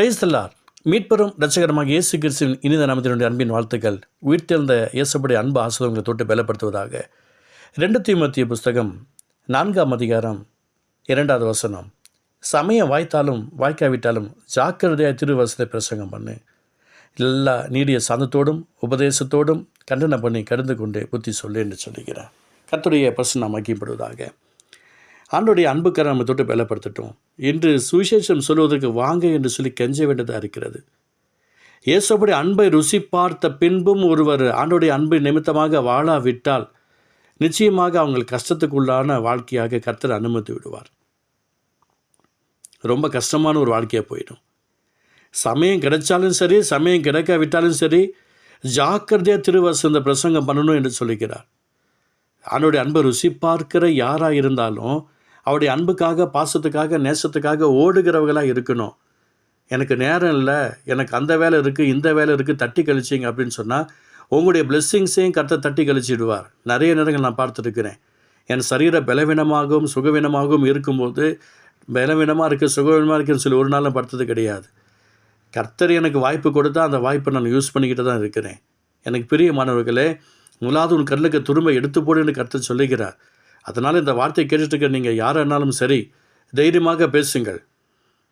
பிரைஸ்தல்லார் மீட்பெரும் ரட்சகரமாக இயேசு கிறிஸ்துவின் இனித நாமத்தினுடைய அன்பின் வாழ்த்துக்கள். உயிர்த்தெழுந்த இயேசுபடி அன்பு ஆசிரியங்களை தொட்டு பலப்படுத்துவதாக. ரெண்டு தீமத்திய புஸ்தகம் நான்காம் அதிகாரம் இரண்டாவது வசனம். சமயம் வாய்த்தாலும் வாய்க்காவிட்டாலும் ஜாக்கிரதையாக திருவசத்தை பிரசங்கம் பண்ணு. எல்லா நீடிய சாந்தத்தோடும் உபதேசத்தோடும் கண்டனம் பண்ணி கடந்து கொண்டு புத்தி சொல்லு என்று சொல்லுகிறார். கத்துடைய பிரசனம் மகிப்படுவதாக ஆண்டோடைய அன்புக்கரை நம்ம தொட்டு பலப்படுத்தட்டும். இன்று சுவிசேஷம் சொல்வதற்கு வாங்க என்று சொல்லி கெஞ்ச வேண்டியதாக இருக்கிறது. இயேசுபடி அன்பை ருசி பார்த்த பின்பும் ஒருவர் ஆண்டுடைய அன்பு நிமித்தமாக வாழாவிட்டால் நிச்சயமாக அவங்க கஷ்டத்துக்குள்ளான வாழ்க்கையாக கர்த்தர் அனுமதி விடுவார். ரொம்ப கஷ்டமான ஒரு வாழ்க்கையாக போயிடும். சமயம் கிடைச்சாலும் சரி சமயம் கிடைக்காவிட்டாலும் சரி ஜாக்கிரதையாக திருவசந்த பிரசங்கம் பண்ணணும் என்று சொல்லிக்கிறார் அவனுடைய அன்பை ருசி பார்க்கிற யாராக இருந்தாலும் அவருடைய அன்புக்காக பாசத்துக்காக நேசத்துக்காக ஓடுகிறவர்களாக இருக்கணும். எனக்கு நேரம் இல்லை எனக்கு அந்த வேலை இருக்குது இந்த வேலை இருக்குது தட்டி கழிச்சிங்க அப்படின்னு சொன்னால் உங்களுடைய பிளெஸ்ஸிங்ஸையும் கருத்தை தட்டி கழிச்சிடுவார். நிறைய நேரங்கள் நான் பார்த்துருக்கிறேன். என் சரீர பலவீனமாகவும் சுகவீனமாகவும் இருக்கும்போது பலவீனமாக இருக்குது சுகவீனமாக இருக்குன்னு சொல்லி ஒரு நாளும் படுத்தது கிடையாது. கர்த்தர் எனக்கு வாய்ப்பு கொடுத்தா அந்த வாய்ப்பை நான் யூஸ் பண்ணிக்கிட்டு தான் இருக்கிறேன். எனக்கு பிரியமானவர்களே முதலாவது உன் கண்ணுக்கு துரும்ப எடுத்து போடுன்னு கர்த்தர் சொல்லுகிறார். அதனால் இந்த வார்த்தையை கேட்டுட்டு நீங்கள் யாரானாலும் சரி தைரியமாக பேசுங்கள்.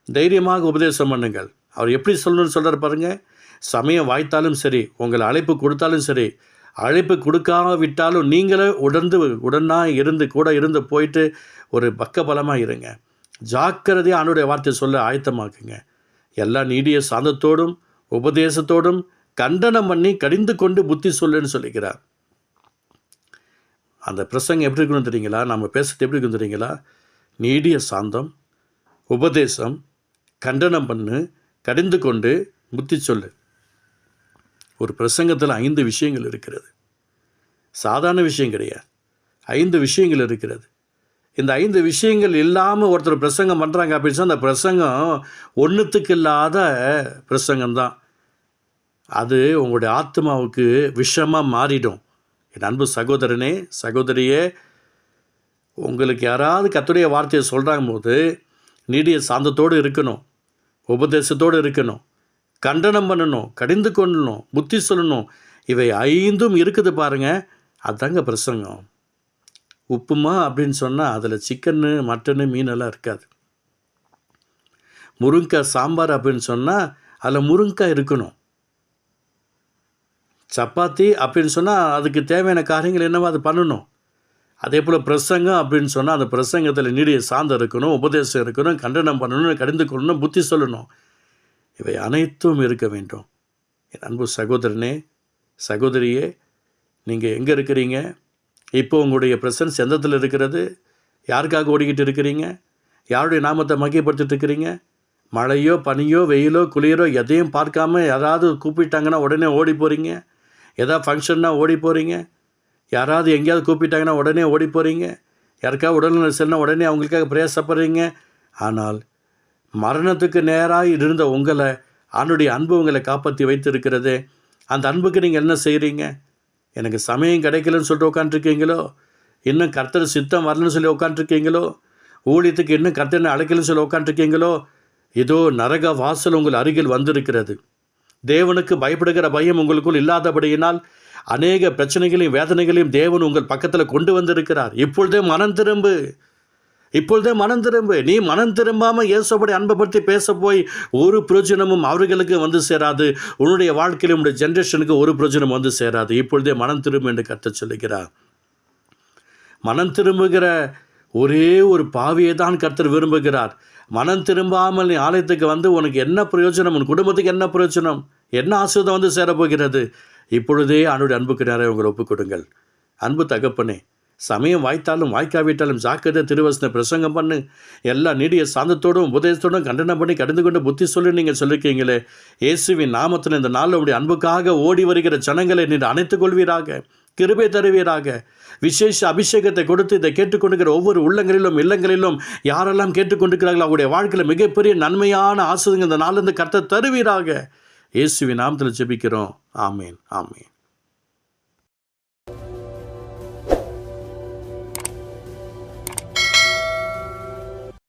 தைரியமாக உபதேசம் பண்ணுங்கள். அவர் எப்படி சொல்லணும்னு சொல்கிறார் பாருங்கள் சமயம் வாய்த்தாலும் சரி உங்களை அழைப்பு கொடுத்தாலும் சரி அழைப்பு கொடுக்காவிட்டாலும் நீங்களே உடந்து உடனா இருந்து கூட இருந்து போயிட்டு ஒரு பக்கபலமாக இருங்க. ஜாக்கிரதையாக ஆணுடைய வார்த்தை சொல்ல ஆயத்தமாக்குங்க. எல்லா நீடிய சாந்தத்தோடும் உபதேசத்தோடும் கண்டனம் பண்ணி கடிந்து கொண்டு புத்தி சொல்லுன்னு சொல்லிக்கிறார். அந்த பிரசங்கம் எப்படி இருக்கணும் தெரியுங்களா? நம்ம பேசுறது எப்படி இருக்குன்னு தெரியுங்களா? நீடிய சாந்தம் உபதேசம் கண்டனம் பண்ணு கடிந்து கொண்டு புத்தி சொல்லு. ஒரு பிரசங்கத்தில் ஐந்து விஷயங்கள் இருக்கிறது. சாதாரண விஷயம் கிடையாது. ஐந்து விஷயங்கள் இருக்கிறது. இந்த ஐந்து விஷயங்கள் இல்லாமல் ஒருத்தர் பிரசங்கம் பண்ணுறாங்க அப்படின்னு சொன்னால் அந்த பிரசங்கம் ஒன்றுத்துக்கு இல்லாத பிரசங்கம் தான் அது உங்களுடைய ஆத்மாவுக்கு விஷமாக மாறிடும். என் அன்பு சகோதரனே சகோதரியே உங்களுக்கு யாராவது கத்துடைய வார்த்தையை சொல்கிறாங்க போது நீடிய சாந்தத்தோடு இருக்கணும் உபதேசத்தோடு இருக்கணும் கண்டனம் பண்ணணும் கடிந்து கொள்ளணும் புத்தி சொல்லணும். இவை ஐந்தும் இருக்குது பாருங்கள் அதுதாங்க பிரசங்கம். உப்புமா அப்படின்னு சொன்னால் அதில் சிக்கன்னு மட்டனு மீனெல்லாம் இருக்காது. முருங்கைக்காய் சாம்பார் அப்படின்னு சொன்னால் அதில் முருங்காய் இருக்கணும். சப்பாத்தி அப்படின்னு சொன்னால் அதுக்கு தேவையான காரியங்கள் என்னவோ அது பண்ணணும். அதே போல் பிரசங்கம் அப்படின்னு சொன்னால் அந்த பிரசங்கத்தில் நீடிய சார்ந்து இருக்கணும் உபதேசம் இருக்கணும் கண்டனம் பண்ணணும் கடிந்து கொள்ளணும் புத்தி சொல்லணும். இவை அனைத்தும் இருக்க வேண்டும். என் அன்பு சகோதரனே சகோதரியே நீங்கள் எங்கே இருக்கிறீங்க? இப்போ உங்களுடைய ப்ரெசன்ஸ் எந்தத்தில் இருக்கிறது? யாருக்காக ஓடிக்கிட்டு இருக்கிறீங்க? யாருடைய நாமத்தை மகிப்படுத்திட்டு இருக்கிறீங்க? மழையோ பனியோ வெயிலோ குளிரோ எதையும் பார்க்காம யாராவது கூப்பிட்டாங்கன்னா உடனே ஓடி போகிறீங்க எதாவது ஃபங்க்ஷன்னா ஓடி போகிறீங்க யாராவது எங்கேயாவது கூப்பிட்டாங்கன்னா உடனே ஓடி போகிறீங்க யாருக்காவது உடல்நிலை சரினா உடனே அவங்களுக்காக பிரயாசப்படுறீங்க ஆனால் மரணத்துக்கு நேராக இருந்த உங்களை ஆணுடைய அன்பு உங்களை காப்பாற்றி வைத்திருக்கிறது அந்த அன்புக்கு நீங்கள் என்ன செய்கிறீங்க எனக்கு சமயம் கிடைக்கலன்னு சொல்லிட்டு உட்காந்துருக்கீங்களோ இன்னும் கர்த்தர் சித்தம் வரலன்னு சொல்லி உட்காந்துருக்கீங்களோ ஊழியத்துக்கு இன்னும் கர்த்தனை அழைக்கலன்னு சொல்லி உட்காந்துருக்கீங்களோ ஏதோ நரக வாசல் உங்கள் அருகில் வந்திருக்கிறது. தேவனுக்கு பயப்படுகிற பயம் உங்களுக்குள் இல்லாதபடியினால் அநேக பிரச்சனைகளையும் வேதனைகளையும் தேவன் உங்கள் பக்கத்தில் கொண்டு வந்திருக்கிறார். இப்பொழுதே மனம் திரும்பு. இப்பொழுதே மனம் திரும்பு. நீ மனம் திரும்பாமல் இயேசுபடி அன்பை பற்றி பேச போய் ஒரு பிரயோஜனமும் அவர்களுக்கு வந்து சேராது. உன்னுடைய வாழ்க்கையில் உன்னுடைய ஜென்ரேஷனுக்கு ஒரு பிரயோஜனம் வந்து சேராது. இப்பொழுதே மனம் திரும்பு என்று கற்று சொல்லுகிறார். மனம் திரும்புகிற ஒரே ஒரு பாவியை தான் கர்த்தர் விரும்புகிறார். மனம் திரும்பாமல் நீ ஆலயத்துக்கு வந்து உனக்கு என்ன பிரயோஜனம்? உன் குடும்பத்துக்கு என்ன பிரயோஜனம்? என்ன ஆசிரியம் வந்து சேரப்போகிறது? இப்பொழுதே அனுடைய அன்புக்கு நிறைய உங்களை ஒப்புக்கொடுங்கள். அன்பு தகப்பனே சமயம் வாய்த்தாலும் வாய்க்காவிட்டாலும் ஜாக்கிரதை திருவசன பிரசங்கம் பண்ணு. எல்லா நீடிய சாந்தத்தோடும் உபதேசத்தோடும் கண்டனம் பண்ணி கடந்து கொண்டு புத்தி சொல்லி நீங்கள் சொல்லியிருக்கீங்களே இயேசுவின் நாமத்தில் இந்த நாளில் உடைய அன்புக்காக ஓடி வருகிற ஜனங்களை நீர் அணைத்துக் கொள்வீராக. கிருபை தருவீராக. விசேஷ அபிஷேகத்தை கொடுத்து இதை கேட்டுக்கொண்டிருக்கிற ஒவ்வொரு உள்ளங்களிலும் இல்லங்களிலும் யாரெல்லாம் கேட்டுக்கொண்டிருக்கிறார்களோ அவருடைய வாழ்க்கையில் மிகப்பெரிய நன்மையான ஆசிரியங்க இந்த நாளிலிருந்து கர்த்த தருவீராக. இயேசுவின் நாமத்தில் ஜெபிக்கிறோம். ஆமேன். ஆமேன்.